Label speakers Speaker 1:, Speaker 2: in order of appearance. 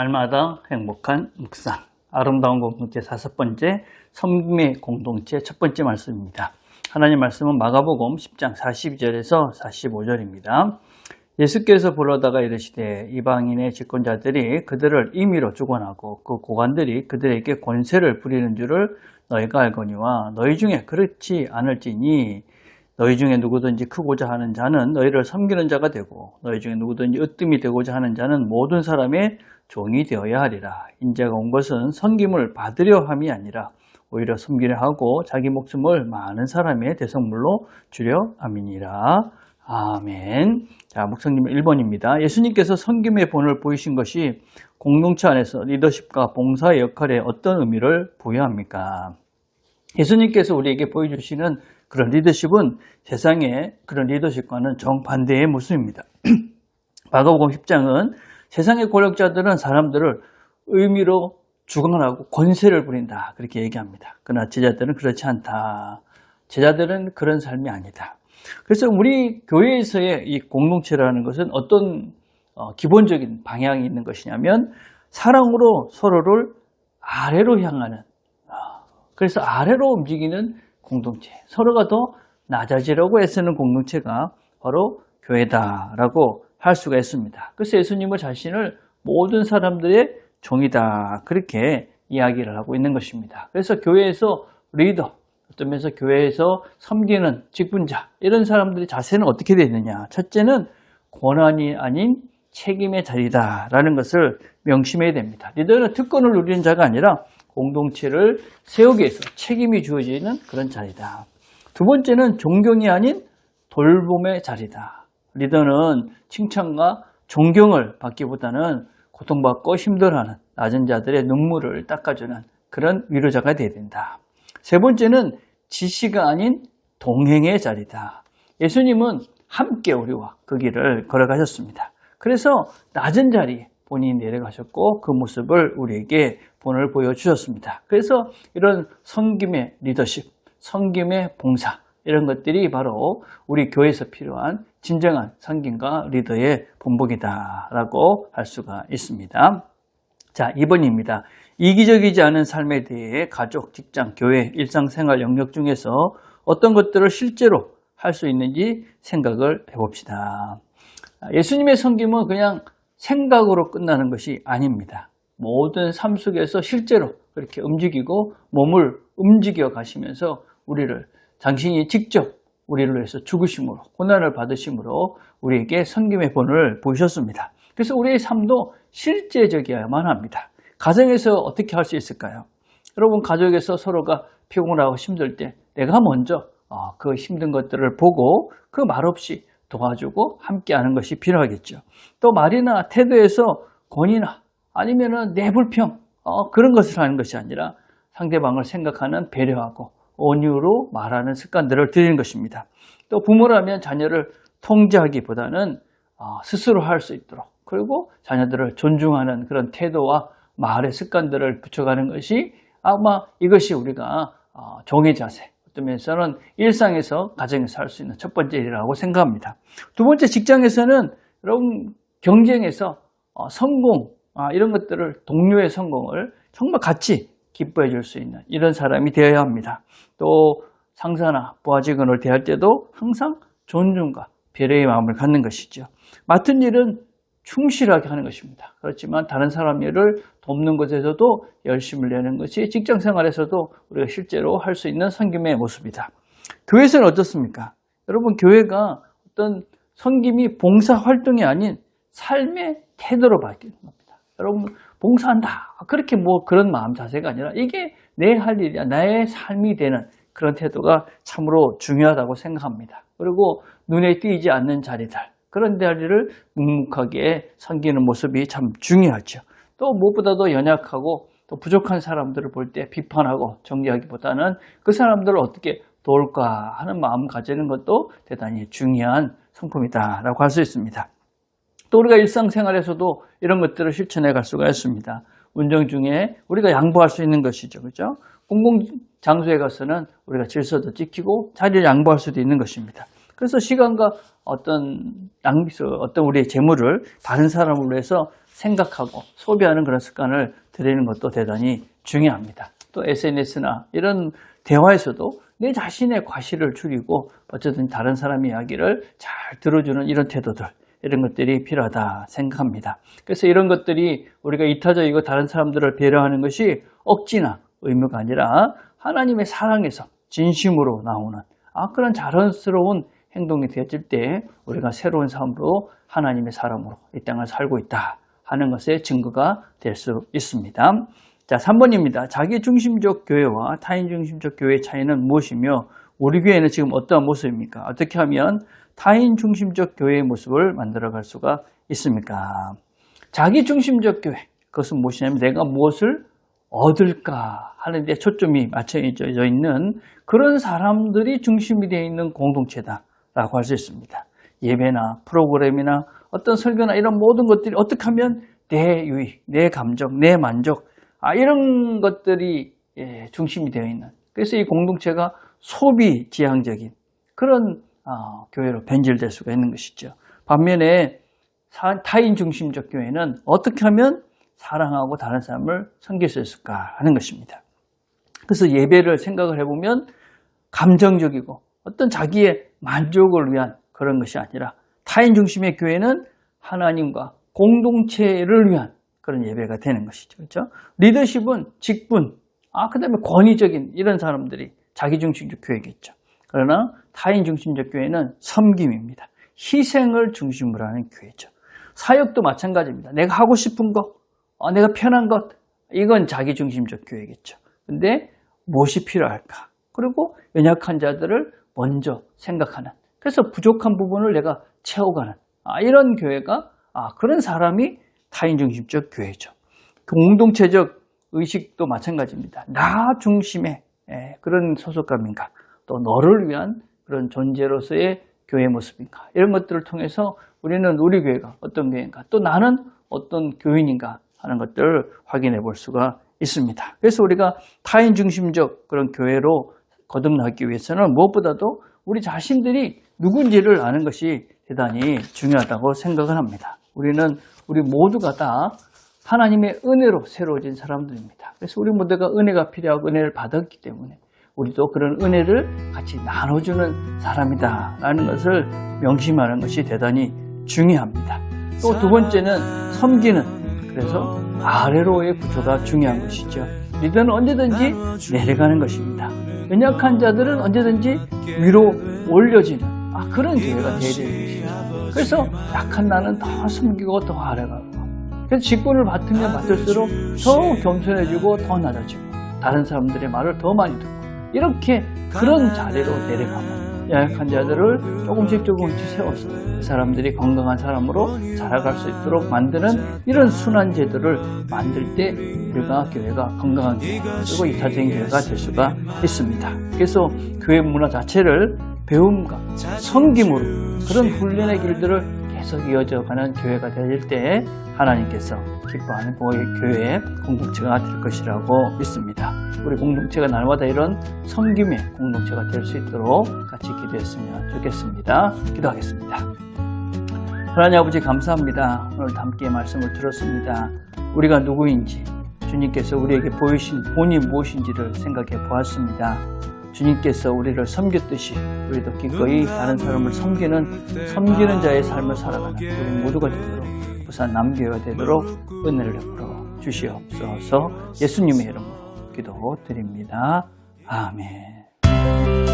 Speaker 1: 날마다 행복한 묵상. 아름다운 공동체 다섯 번째 섬김의 공동체 첫 번째 말씀입니다. 하나님 말씀은 마가복음 10장 42절에서 45절입니다. 예수께서 불러다가 이르시되 이방인의 집권자들이 그들을 임의로 주관하고 그 고관들이 그들에게 권세를 부리는 줄을 너희가 알거니와 너희 중에 그렇지 않을지니 너희 중에 누구든지 크고자 하는 자는 너희를 섬기는 자가 되고 너희 중에 누구든지 으뜸이 되고자 하는 자는 모든 사람의 종이 되어야 하리라. 인자가 온 것은 섬김을 받으려 함이 아니라 오히려 섬기려 하고 자기 목숨을 많은 사람의 대성물로 주려 함이니라. 아멘. 자, 목사님 1번입니다. 예수님께서 섬김의 본을 보이신 것이 공동체 안에서 리더십과 봉사의 역할에 어떤 의미를 부여합니까? 예수님께서 우리에게 보여주시는 그런 리더십은 세상의 그런 리더십과는 정반대의 모습입니다. 마가복음 10장은 세상의 권력자들은 사람들을 의미로 주관하고 권세를 부린다. 그렇게 얘기합니다. 그러나 제자들은 그렇지 않다. 제자들은 그런 삶이 아니다. 그래서 우리 교회에서의 이 공동체라는 것은 어떤 어, 기본적인 방향이 있는 것이냐면 사랑으로 서로를 아래로 향하는 어, 그래서 아래로 움직이는 공동체 서로가 더 낮아지려고 애쓰는 공동체가 바로 교회다라고 할 수가 있습니다. 그래서 예수님은 자신을 모든 사람들의 종이다 그렇게 이야기를 하고 있는 것입니다. 그래서 교회에서 리더 어떤 면에서 교회에서 섬기는 직분자 이런 사람들의 자세는 어떻게 되어 있느냐 첫째는 권한이 아닌 책임의 자리다라는 것을 명심해야 됩니다. 리더는 특권을 누리는 자가 아니라 공동체를 세우기 위해서 책임이 주어지는 그런 자리다. 두 번째는 존경이 아닌 돌봄의 자리다. 리더는 칭찬과 존경을 받기보다는 고통받고 힘들어하는 낮은 자들의 눈물을 닦아주는 그런 위로자가 되어야 된다. 세 번째는 지시가 아닌 동행의 자리다. 예수님은 함께 우리와 그 길을 걸어가셨습니다. 그래서 낮은 자리에 본인이 내려가셨고 그 모습을 우리에게 본을 보여주셨습니다. 그래서 이런 섬김의 리더십, 섬김의 봉사 이런 것들이 바로 우리 교회에서 필요한 진정한 섬김과 리더의 본보기다라고 할 수가 있습니다. 자, 2번입니다. 이기적이지 않은 삶에 대해 가족, 직장, 교회, 일상생활 영역 중에서 어떤 것들을 실제로 할 수 있는지 생각을 해봅시다. 예수님의 섬김은 그냥 생각으로 끝나는 것이 아닙니다. 모든 삶 속에서 실제로 그렇게 움직이고 몸을 움직여 가시면서 우리를 당신이 직접 우리를 위해서 죽으심으로 고난을 받으심으로 우리에게 섬김의 본을 보셨습니다. 그래서 우리의 삶도 실제적이어야만 합니다. 가정에서 어떻게 할 수 있을까요? 여러분 가족에서 서로가 피곤하고 힘들 때 내가 먼저 어, 그 힘든 것들을 보고 그 말없이 도와주고 함께하는 것이 필요하겠죠. 또 말이나 태도에서 권위나 아니면은 내 불평 어, 그런 것을 하는 것이 아니라 상대방을 생각하는 배려하고 온유로 말하는 습관들을 들이는 것입니다. 또 부모라면 자녀를 통제하기보다는 어, 스스로 할 수 있도록 그리고 자녀들을 존중하는 그런 태도와 말의 습관들을 붙여가는 것이 아마 이것이 우리가 어, 종의 자세 어떤 면에서는 일상에서 가정에서 할 수 있는 첫 번째 일이라고 생각합니다. 두 번째 직장에서는 여러분 경쟁에서 어, 성공 아, 이런 것들을 동료의 성공을 정말 같이 기뻐해 줄 수 있는 이런 사람이 되어야 합니다. 또 상사나 부하 직원을 대할 때도 항상 존중과 배려의 마음을 갖는 것이죠. 맡은 일은 충실하게 하는 것입니다. 그렇지만 다른 사람 일을 돕는 것에서도 열심을 내는 것이 직장 생활에서도 우리가 실제로 할 수 있는 섬김의 모습이다. 교회에서는 어떻습니까? 여러분 교회가 어떤 섬김이 봉사 활동이 아닌 삶의 태도로 바뀌는 겁니다. 여러분 봉사한다 그렇게 뭐 그런 마음 자세가 아니라 이게 내 할 일이야 나의 삶이 되는 그런 태도가 참으로 중요하다고 생각합니다. 그리고 눈에 띄지 않는 자리들 그런 자리를 묵묵하게 섬기는 모습이 참 중요하죠. 또 무엇보다도 연약하고 또 부족한 사람들을 볼 때 비판하고 정리하기보다는 그 사람들을 어떻게 도울까 하는 마음 가지는 것도 대단히 중요한 성품이다라고 할 수 있습니다. 또 우리가 일상생활에서도 이런 것들을 실천해 갈 수가 있습니다. 운전 중에 우리가 양보할 수 있는 것이죠. 그죠? 공공장소에 가서는 우리가 질서도 지키고 자리를 양보할 수도 있는 것입니다. 그래서 시간과 어떤 낭비, 어떤 우리의 재물을 다른 사람을 위해서 생각하고 소비하는 그런 습관을 들이는 것도 대단히 중요합니다. 또 SNS나 이런 대화에서도 내 자신의 과실을 줄이고 어쨌든 다른 사람의 이야기를 잘 들어주는 이런 태도들 이런 것들이 필요하다 생각합니다. 그래서 이런 것들이 우리가 이타적이고 다른 사람들을 배려하는 것이 억지나 의무가 아니라 하나님의 사랑에서 진심으로 나오는 아, 그런 자연스러운 행동이 되어질 때 우리가 새로운 삶으로 하나님의 사람으로 이 땅을 살고 있다 하는 것의 증거가 될 수 있습니다. 자, 3번입니다. 자기 중심적 교회와 타인 중심적 교회의 차이는 무엇이며 우리 교회는 지금 어떠한 모습입니까? 어떻게 하면 타인 중심적 교회의 모습을 만들어 갈 수가 있습니까? 자기 중심적 교회, 그것은 무엇이냐면 내가 무엇을 얻을까 하는데 초점이 맞춰져 있는 그런 사람들이 중심이 되어 있는 공동체다라고 할 수 있습니다. 예배나 프로그램이나 어떤 설교나 이런 모든 것들이 어떻게 하면 내 유익, 내 감정, 내 만족, 아, 이런 것들이 예, 중심이 되어 있는. 그래서 이 공동체가 소비 지향적인 그런 어, 교회로 변질될 수가 있는 것이죠. 반면에 사- 타인 중심적 교회는 어떻게 하면 사랑하고 다른 사람을 섬길 수 있을까 하는 것입니다. 그래서 예배를 생각을 해보면 감정적이고 어떤 자기의 만족을 위한 그런 것이 아니라 타인 중심의 교회는 하나님과 공동체를 위한 그런 예배가 되는 것이죠. 그렇죠? 리더십은 직분, 아, 그 다음에 권위적인 이런 사람들이 자기중심적 교회겠죠. 그러나 타인 중심적 교회는 섬김입니다. 희생을 중심으로 하는 교회죠. 사역도 마찬가지입니다. 내가 하고 싶은 것, 어, 내가 편한 것, 이건 자기중심적 교회겠죠. 근데 무엇이 필요할까? 그리고 연약한 자들을 먼저 생각하는. 그래서 부족한 부분을 내가 채워가는. 아, 이런 교회가, 아, 그런 사람이 타인중심적 교회죠. 공동체적 의식도 마찬가지입니다. 나 중심의 예, 그런 소속감인가? 또 너를 위한 그런 존재로서의 교회 모습인가? 이런 것들을 통해서 우리는 우리 교회가 어떤 교회인가? 또 나는 어떤 교인인가? 하는 것들을 확인해 볼 수가 있습니다. 그래서 우리가 타인 중심적 그런 교회로 거듭나기 위해서는 무엇보다도 우리 자신들이 누군지를 아는 것이 대단히 중요하다고 생각을 합니다. 우리는 우리 모두가 다 하나님의 은혜로 새로워진 사람들입니다. 그래서 우리 모두가 은혜가 필요하고 은혜를 받았기 때문에 우리도 그런 은혜를 같이 나눠주는 사람이다 라는 것을 명심하는 것이 대단히 중요합니다. 또 두 번째는 섬기는 그래서 아래로의 구조가 중요한 것이죠. 리더는 언제든지 내려가는 것입니다. 연약한 자들은 언제든지 위로 올려지는 아, 그런 교회가 되어야 되는 것이죠. 그래서 약한 나는 더 섬기고 더 아래가고 그래서 직분을 맡으면 맡을수록 더 겸손해지고 더 낮아지고 다른 사람들의 말을 더 많이 듣고 이렇게 그런 자리로 내려가면 약한 자들을 조금씩 조금씩 세워서 그 사람들이 건강한 사람으로 자라갈 수 있도록 만드는 이런 순환 제도를 만들 때 우리가 교회가 건강한 교회 그리고 이타적인 교회가 될 수가 있습니다. 그래서 교회 문화 자체를 배움과 섬김으로 그런 훈련의 길들을 계속 이어져가는 교회가 될때 하나님께서 기뻐하는 교회 공동체가 될 것이라고 믿습니다. 우리 공동체가 날마다 이런 섬김의 공동체가 될 수 있도록 같이 기도했으면 좋겠습니다. 기도하겠습니다. 하나님 아버지 감사합니다. 오늘 함께 말씀을 들었습니다. 우리가 누구인지 주님께서 우리에게 보이신 본이 무엇인지를 생각해 보았습니다. 주님께서 우리를 섬겼듯이 우리도 기꺼이 다른 사람을 섬기는 섬기는 자의 삶을 살아가는 우리 모두가 되도록 부산 남교회가 되도록 은혜를 베풀어 주시옵소서 예수님의 이름으로 기도드립니다. 아멘.